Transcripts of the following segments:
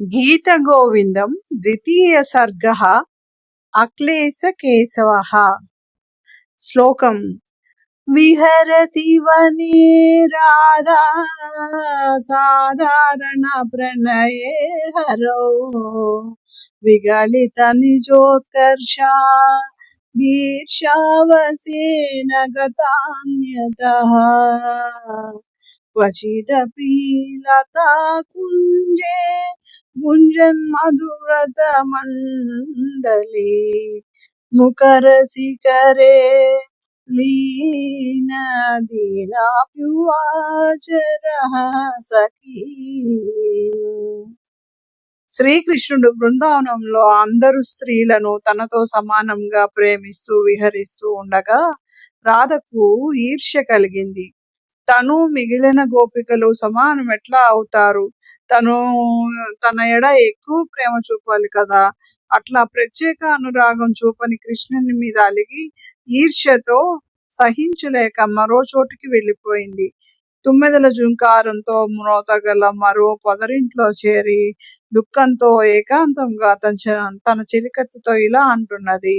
गीतगोविन्दं द्वितीयसर्गः अक्लेशकेशवः। श्लोकम्, विहरति वने राधा साधारणप्रणये हरौ। विगलितनिजोत्कर्षा वीर्षावसेन गतान्यतः। क्वचिदपि लता कुञ्जे गुञ्जन्मधुरतमण्डले मुखरसिकरे లీనదీనాప్యువాచరః సఖీ శ్రీకృష్ణుడు బృందావనంలో అందరు స్త్రీలను తనతో సమానంగా ప్రేమిస్తూ విహరిస్తూ ఉండగా రాధకు ఈర్ష్య కలిగింది తను మిగిలిన గోపికలు సమానం ఎట్లా అవుతారు? తను తన ఎడ ఎక్కువ ప్రేమ చూపాలి కదా? అట్లా ప్రత్యేక అనురాగం చూపని కృష్ణుని మీద అలిగి ఈర్ష్యతో సహించలేక మరో చోటికి వెళ్ళిపోయింది. తుమ్మెదల జుంకారంతో మ్రోతగల మరో పొదరింట్లో చేరి దుఃఖంతో ఏకాంతంగా తన తన చెలికత్తుతో ఇలా అంటున్నది.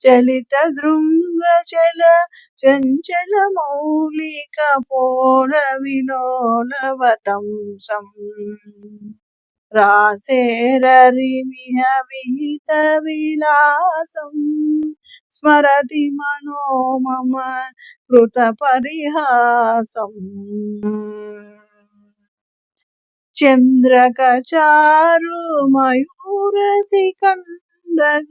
చలిత దృంగ చల చంచల మౌలిక పోర విలోలవతంసం రాసేరరిమిహ విహిత విలాసం. స్మరతి మనో మమ కృత పరిహాసం. చంద్రకచారు మయూరసి కండగ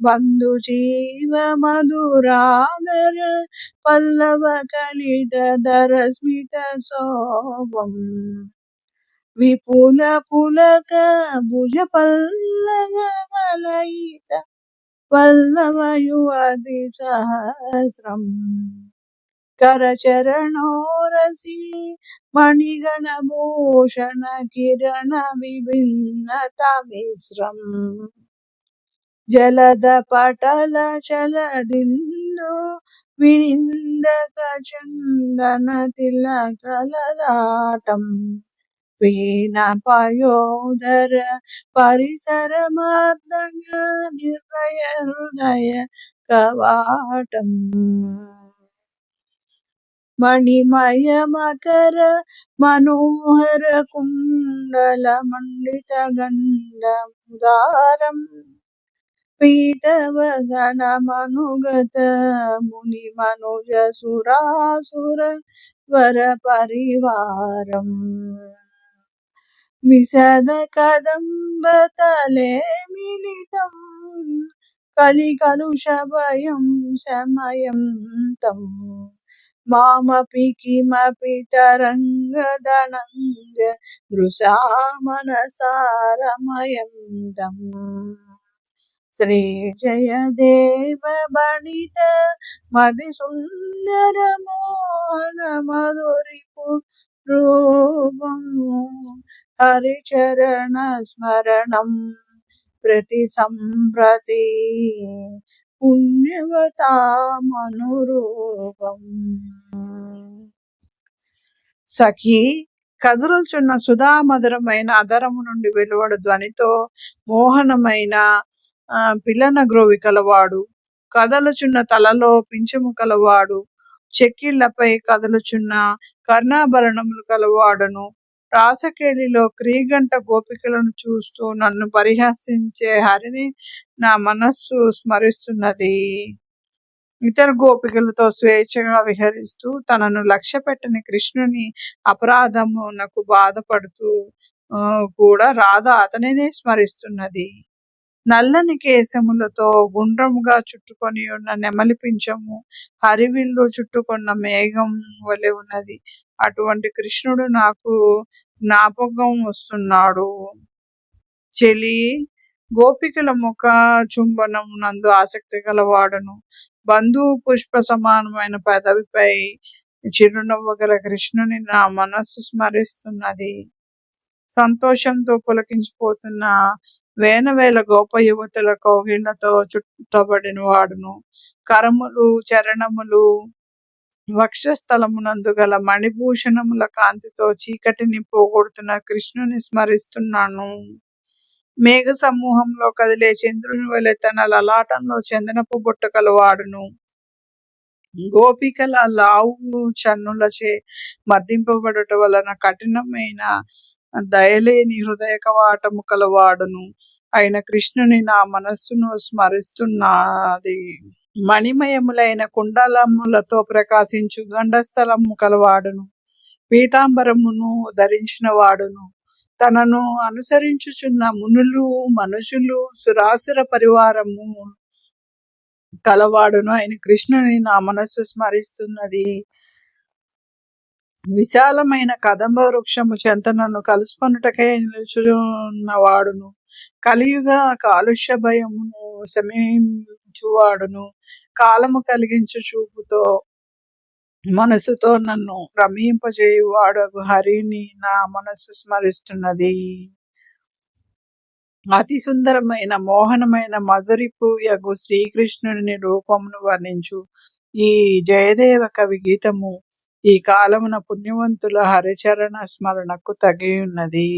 ಬಂಧು ಜೀವ ಮಧುರಾದರ ಪಲ್ಲವ ಕಲಿತ ದರಸ್ಮಿತ ಸೋಭಂ ವಿಪುಲ ಪುಲಕ ಭುಜ ಪಲ್ಲವ ವಲಯಿತ ಪಲ್ಲವ ಯುವತಿ ಸಹಸ್ರಂ करचरणोरसि मणिगणभूषणकिरणविभिन्नतमिस्रम् ಜಲದ ಪಟಲ ಚಲದಿನ್ನು వినిందక చందన తిలకలలాటం వీణ పయోధర పరిసర మార్దంగ నిర్ణయ హృదయ కవాటం మణిమయ మకర మనోహర కుండల మండిత గండముదారం పీతవసన మనుగత ముని మనుజ సురాసుర వర పరివారం విశద కదంబతలే మిలితం కలి కలుష భయం సమయం తం మామపి కిమపి తరంగదనంగ దృశా మనసారమయం తం శ్రీ జయ దేవ బణిత మది సుందరమోహన మధురిపు రూపం హరిచరణ స్మరణం ప్రతి సంప్రతి పుణ్యవతామనురూపం. సఖీ కదులుచున్న సుధామధురమైన అధరము నుండి వెలువడు ధ్వనితో మోహనమైన పిల్లన గ్రోవి కలవాడు కదలుచున్న తలలో పింఛము కలవాడు చెక్కిళ్ళపై కదలుచున్న కర్ణాభరణములు కలవాడును రాసకేళిలో క్రీగంట గోపికలను చూస్తూ నన్ను పరిహసించే హరిని నా మనస్సు స్మరిస్తున్నది. ఇతర గోపికలతో స్వేచ్ఛగా విహరిస్తూ తనను లక్ష్య పెట్టని కృష్ణుని అపరాధమునకు బాధపడుతూ కూడా రాధ అతనినే స్మరిస్తున్నది. నల్లని కేశములతో గుండ్రముగా చుట్టుకొని ఉన్న నెమలి పింఛము హరివిల్లు చుట్టుకున్న మేఘం వలె ఉన్నది. అటువంటి కృష్ణుడు నాకు జ్ఞాపకం వస్తున్నాడు. చెలి గోపికల ముఖ చుంబనం నందు ఆసక్తి గలవాడును. బంధువు పుష్ప సమానమైన పదవిపై చిరునవ్వు గల కృష్ణుని నా మనస్సు స్మరిస్తున్నది. సంతోషంతో పులకించిపోతున్న వేనవేల గోప యువతుల కోహిళ్ళతో చుట్టబడిన వాడును. కరములు చరణములు వక్షస్థలమునందు గల మణిభూషణముల కాంతితో చీకటిని పోగొడుతున్న కృష్ణుని స్మరిస్తున్నాను. మేఘ సమూహంలో కదిలే చంద్రుని వలె తన లలాటంలో చందనపు బుట్టకలు వాడును గోపికల లావు చన్నులచే మర్దింపబడట వలన కఠినమైన దయలేని హృదయ కవాటము కలవాడును. అయిన కృష్ణుని నా మనస్సును స్మరిస్తున్నది. మణిమయములైన కుండలములతో ప్రకాశించు గండస్థలము కలవాడును. పీతాంబరమును ధరించిన వాడును తనను అనుసరించుచున్న మునులు మనుషులు సురాసుర పరివారము కలవాడును. ఆయన కృష్ణుని నా మనస్సు స్మరిస్తున్నది. విశాలమైన కదంబ వృక్షము చెంత నన్ను కలుసుకొనుటకై నిలుచున్నవాడును కలియుగ కాలుష్య భయమును శమించువాడును కాలము కలిగించు చూపుతో మనసుతో నన్ను రమింపజేయువాడు హరిని నా మనస్సు స్మరిస్తున్నది. అతి సుందరమైన మోహనమైన మధురిపు యగు శ్రీకృష్ణుని రూపమును వర్ణించు ఈ జయదేవ కవి గీతము ఈ కాలమున పుణ్యవంతుల హరిచరణ స్మరణకు తగి ఉన్నది